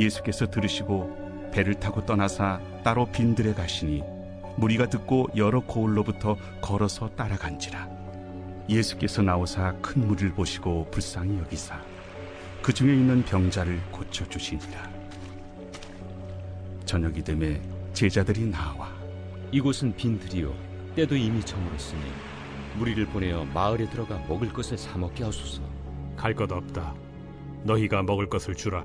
예수께서 들으시고 배를 타고 떠나사 따로 빈들에 가시니 무리가 듣고 여러 고을로부터 걸어서 따라간지라 예수께서 나오사 큰 무리를 보시고 불쌍히 여기사 그 중에 있는 병자를 고쳐 주시니라 저녁이 되매 제자들이 나와 이곳은 빈들이요 때도 이미 저물었으니 무리를 보내어 마을에 들어가 먹을 것을 사 먹게 하소서. 갈 것 없다. 너희가 먹을 것을 주라.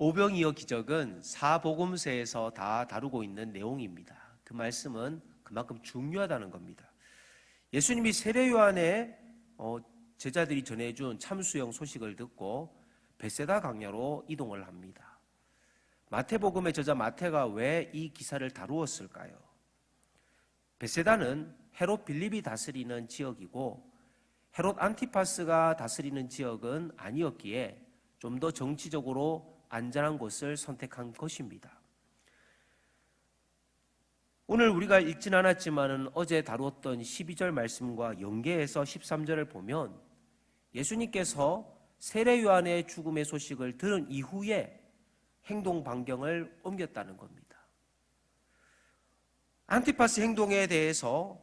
오병이어 기적은 사복음서에서 다 다루고 있는 내용입니다. 그 말씀은 그만큼 중요하다는 겁니다. 예수님이 세례 요한의 어, 제자들이 전해준 참수형 소식을 듣고 베세다 강야로 이동을 합니다. 마태복음의 저자 마태가 왜 이 기사를 다루었을까요? 베세다는 헤롯 빌립이 다스리는 지역이고 헤롯 안티파스가 다스리는 지역은 아니었기에 좀 더 정치적으로 안전한 곳을 선택한 것입니다. 오늘 우리가 읽진 않았지만은 어제 다루었던 12절 말씀과 연계해서 13절을 보면 예수님께서 세례 요한의 죽음의 소식을 들은 이후에 행동 반경을 옮겼다는 겁니다. 안티파스 행동에 대해서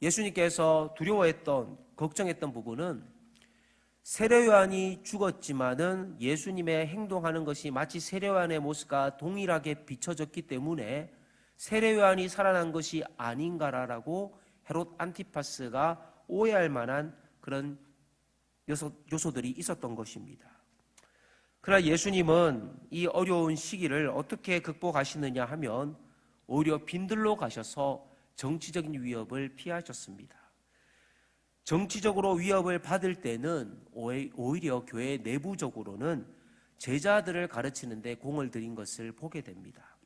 예수님께서 두려워했던 걱정했던 부분은 세례 요한이 죽었지만은 예수님의 행동하는 것이 마치 세례 요한의 모습과 동일하게 비춰졌기 때문에 세례 요한이 살아난 것이 아닌가라고 헤롯 안티파스가 오해할 만한 그런 요소, 요소들이 있었던 것입니다. 그러나 예수님은 이 어려운 시기를 어떻게 극복하시느냐 하면 오히려 빈들로 가셔서 정치적인 위협을 피하셨습니다. 정치적으로 위협을 받을 때는 오히려 교회 내부적으로는 제자들을 가르치는데 공을 들인 것을 보게 됩니다.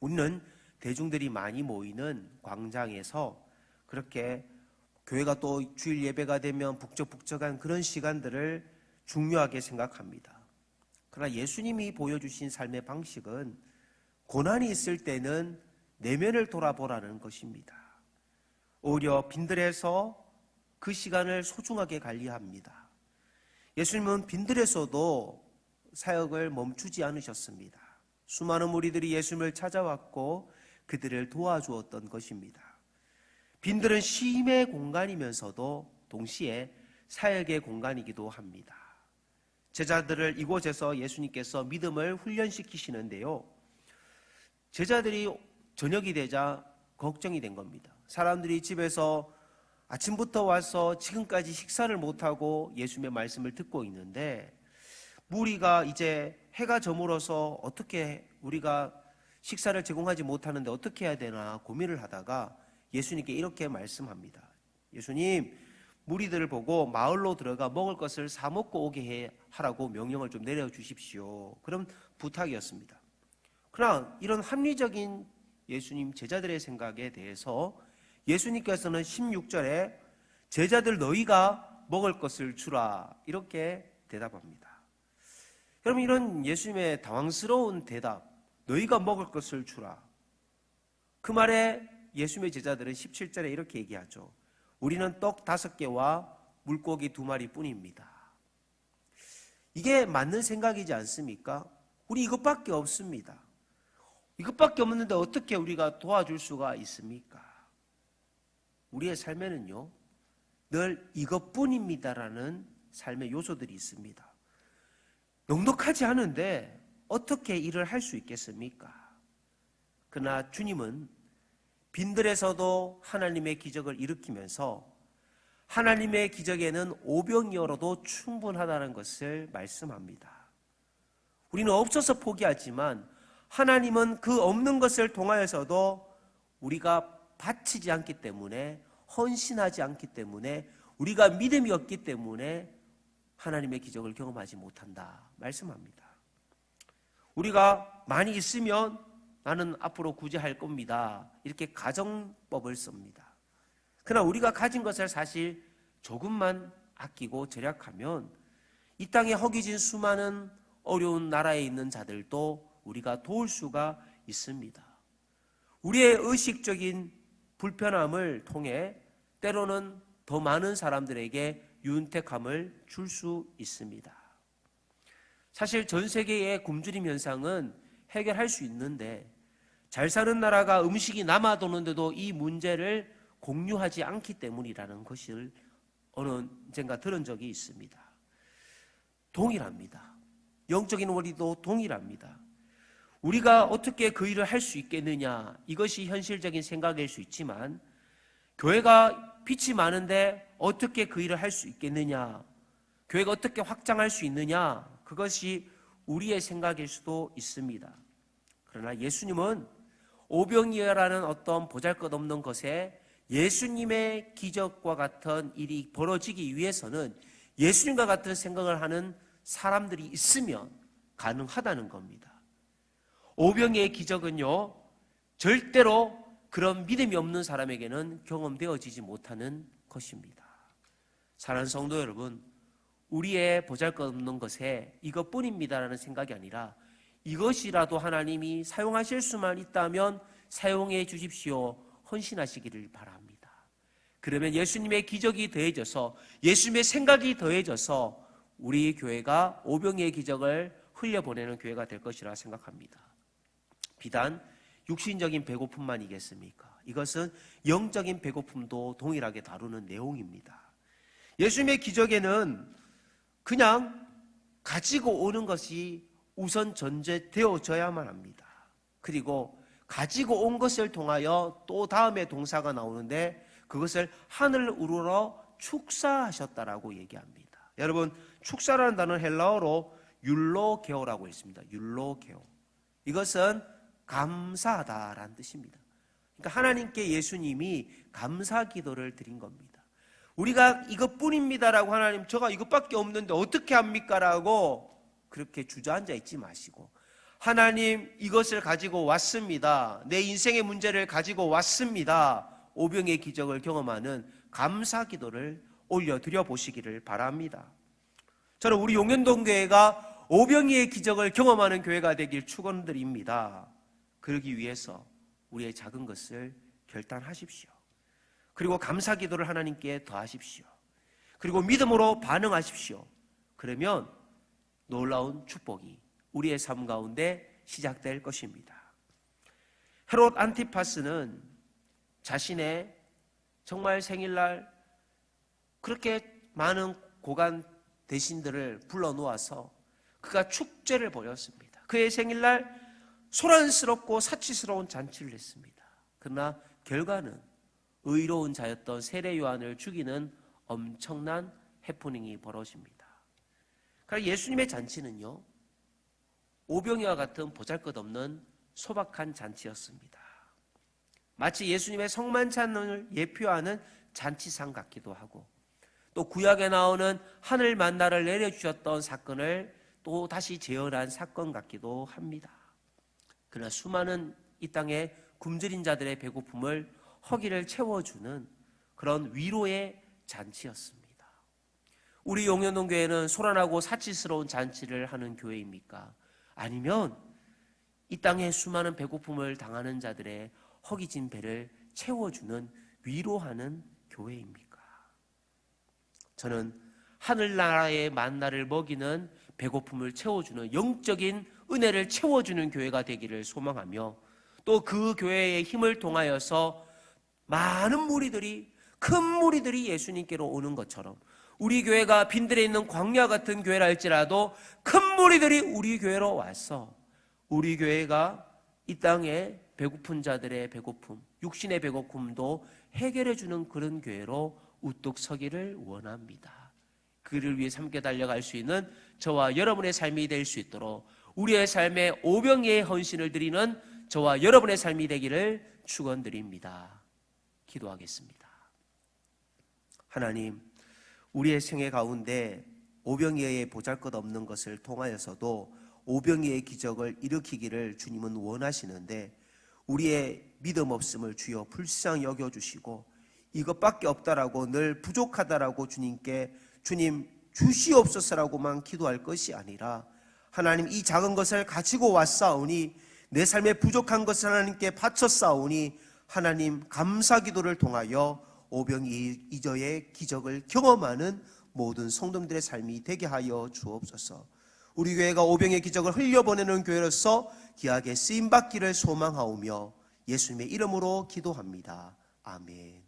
우리는 대중들이 많이 모이는 광장에서 그렇게 교회가 또 주일 예배가 되면 북적북적한 그런 시간들을 중요하게 생각합니다. 그러나 예수님이 보여주신 삶의 방식은 고난이 있을 때는 내면을 돌아보라는 것입니다. 오히려 빈들에서 그 시간을 소중하게 관리합니다. 예수님은 빈들에서도 사역을 멈추지 않으셨습니다. 수많은 무리들이 예수님을 찾아왔고 그들을 도와주었던 것입니다. 빈들은 쉼의 공간이면서도 동시에 사역의 공간이기도 합니다. 제자들을 이곳에서 예수님께서 믿음을 훈련시키시는데요. 제자들이 저녁이 되자 걱정이 된 겁니다. 사람들이 집에서 아침부터 와서 지금까지 식사를 못하고 예수님의 말씀을 듣고 있는데 무리가 이제 해가 저물어서 어떻게 우리가 식사를 제공하지 못하는데 어떻게 해야 되나 고민을 하다가 예수님께 이렇게 말씀합니다. 예수님, 무리들을 보고 마을로 들어가 먹을 것을 사 먹고 오게 해 하라고 명령을 좀 내려 주십시오. 그런 부탁이었습니다. 그러나 이런 합리적인 예수님 제자들의 생각에 대해서 예수님께서는 16절에 제자들 너희가 먹을 것을 주라 이렇게 대답합니다. 여러분 이런 예수님의 당황스러운 대답 너희가 먹을 것을 주라. 그 말에 예수님의 제자들은 17절에 이렇게 얘기하죠. 우리는 떡 다섯 개와 물고기 두 마리 뿐입니다. 이게 맞는 생각이지 않습니까? 우리 이것밖에 없습니다. 이것밖에 없는데 어떻게 우리가 도와줄 수가 있습니까? 우리의 삶에는요, 늘 이것뿐입니다라는 삶의 요소들이 있습니다. 넉넉하지 않은데 어떻게 일을 할 수 있겠습니까? 그러나 주님은 빈들에서도 하나님의 기적을 일으키면서 하나님의 기적에는 오병이어로도 충분하다는 것을 말씀합니다. 우리는 없어서 포기하지만 하나님은 그 없는 것을 통하여서도 우리가 바치지 않기 때문에 헌신하지 않기 때문에 우리가 믿음이 없기 때문에 하나님의 기적을 경험하지 못한다 말씀합니다. 우리가 많이 있으면 나는 앞으로 구제할 겁니다. 이렇게 가정법을 씁니다. 그러나 우리가 가진 것을 사실 조금만 아끼고 절약하면 이 땅에 허기진 수많은 어려운 나라에 있는 자들도 우리가 도울 수가 있습니다. 우리의 의식적인 불편함을 통해 때로는 더 많은 사람들에게 윤택함을 줄 수 있습니다. 사실 전 세계의 굶주림 현상은 해결할 수 있는데 잘 사는 나라가 음식이 남아도는데도 이 문제를 공유하지 않기 때문이라는 것을 어느 언젠가 들은 적이 있습니다. 동일합니다. 영적인 원리도 동일합니다. 우리가 어떻게 그 일을 할 수 있겠느냐 이것이 현실적인 생각일 수 있지만 교회가 빛이 많은데 어떻게 그 일을 할 수 있겠느냐 교회가 어떻게 확장할 수 있느냐 그것이 우리의 생각일 수도 있습니다. 그러나 예수님은 오병이어라는 어떤 보잘것없는 것에 예수님의 기적과 같은 일이 벌어지기 위해서는 예수님과 같은 생각을 하는 사람들이 있으면 가능하다는 겁니다. 오병이의 기적은요, 절대로 그런 믿음이 없는 사람에게는 경험되어지지 못하는 것입니다. 사랑하는 성도 여러분, 우리의 보잘 것 없는 것에 이것뿐입니다라는 생각이 아니라 이것이라도 하나님이 사용하실 수만 있다면 사용해 주십시오. 헌신하시기를 바랍니다. 그러면 예수님의 기적이 더해져서 예수님의 생각이 더해져서 우리 교회가 오병이의 기적을 흘려보내는 교회가 될 것이라 생각합니다. 비단 육신적인 배고픔만이겠습니까? 이것은 영적인 배고픔도 동일하게 다루는 내용입니다. 예수님의 기적에는 그냥 가지고 오는 것이 우선 전제되어져야만 합니다. 그리고 가지고 온 것을 통하여 또 다음에 동사가 나오는데 그것을 하늘 우러러 축사하셨다라고 얘기합니다. 여러분 축사라는 단어는 헬라어로 율로게오라고 있습니다. 율로게오. 이것은 감사하다라는 뜻입니다. 그러니까 하나님께 예수님이 감사 기도를 드린 겁니다. 우리가 이것뿐입니다라고 하나님 저가 이것밖에 없는데 어떻게 합니까라고 그렇게 주저앉아 있지 마시고 하나님 이것을 가지고 왔습니다. 내 인생의 문제를 가지고 왔습니다. 오병의 기적을 경험하는 감사 기도를 올려드려 보시기를 바랍니다. 저는 우리 용현동 교회가 오병이의 기적을 경험하는 교회가 되길 축원드립니다. 그러기 위해서 우리의 작은 것을 결단하십시오. 그리고 감사 기도를 하나님께 더하십시오. 그리고 믿음으로 반응하십시오. 그러면 놀라운 축복이 우리의 삶 가운데 시작될 것입니다. 헤롯 안티파스는 자신의 정말 생일날 그렇게 많은 고관 대신들을 불러 놓아서 그가 축제를 벌였습니다. 그의 생일날 소란스럽고 사치스러운 잔치를 했습니다. 그러나 결과는 의로운 자였던 세례 요한을 죽이는 엄청난 해프닝이 벌어집니다. 그러니까 예수님의 잔치는요, 오병이와 같은 보잘것없는 소박한 잔치였습니다. 마치 예수님의 성만찬을 예표하는 잔치상 같기도 하고 또 구약에 나오는 하늘 만나를 내려주셨던 사건을 또 다시 재현한 사건 같기도 합니다. 그러나 수많은 이 땅의 굶주린 자들의 배고픔을 허기를 채워주는 그런 위로의 잔치였습니다. 우리 용현동 교회는 소란하고 사치스러운 잔치를 하는 교회입니까? 아니면 이 땅에 수많은 배고픔을 당하는 자들의 허기진 배를 채워주는 위로하는 교회입니까? 저는 하늘나라의 만나를 먹이는 배고픔을 채워주는 영적인 은혜를 채워주는 교회가 되기를 소망하며 또 그 교회의 힘을 통하여서 많은 무리들이 큰 무리들이 예수님께로 오는 것처럼 우리 교회가 빈들에 있는 광야 같은 교회라 할지라도 큰 무리들이 우리 교회로 와서 우리 교회가 이 땅에 배고픈 자들의 배고픔, 육신의 배고픔도 해결해 주는 그런 교회로 우뚝 서기를 원합니다. 그를 위해 함께 달려갈 수 있는 저와 여러분의 삶이 될 수 있도록 우리의 삶에 오병이의 헌신을 드리는 저와 여러분의 삶이 되기를 축원드립니다. 기도하겠습니다. 하나님, 우리의 생애 가운데 오병이어의 보잘것없는 것을 통하여서도 오병이의 기적을 일으키기를 주님은 원하시는데 우리의 믿음 없음을 주여 불쌍히 여겨 주시고 이것밖에 없다라고 늘 부족하다라고 주님께 주님 주시옵소서라고만 기도할 것이 아니라 하나님 이 작은 것을 가지고 왔사오니 내 삶에 부족한 것을 하나님께 바쳤사오니 하나님 감사 기도를 통하여 오병이 이저의 기적을 경험하는 모든 성도들의 삶이 되게 하여 주옵소서. 우리 교회가 오병의 기적을 흘려보내는 교회로서 귀하게 쓰임 받기를 소망하오며 예수님의 이름으로 기도합니다. 아멘.